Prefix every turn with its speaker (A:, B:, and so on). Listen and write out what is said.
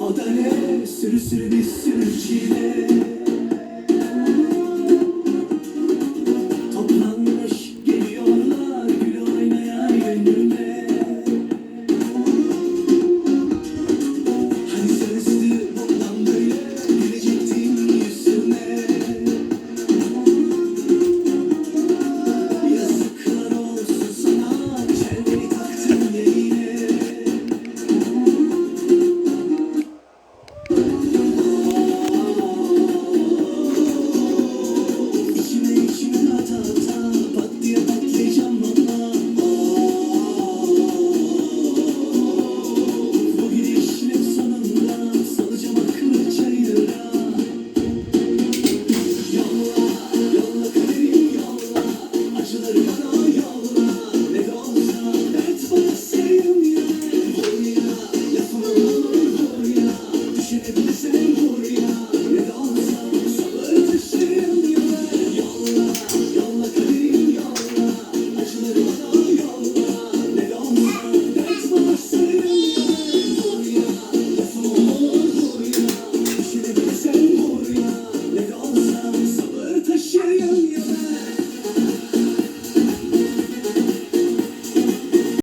A: adale Sürü sürü bir sürü çile. Thank you.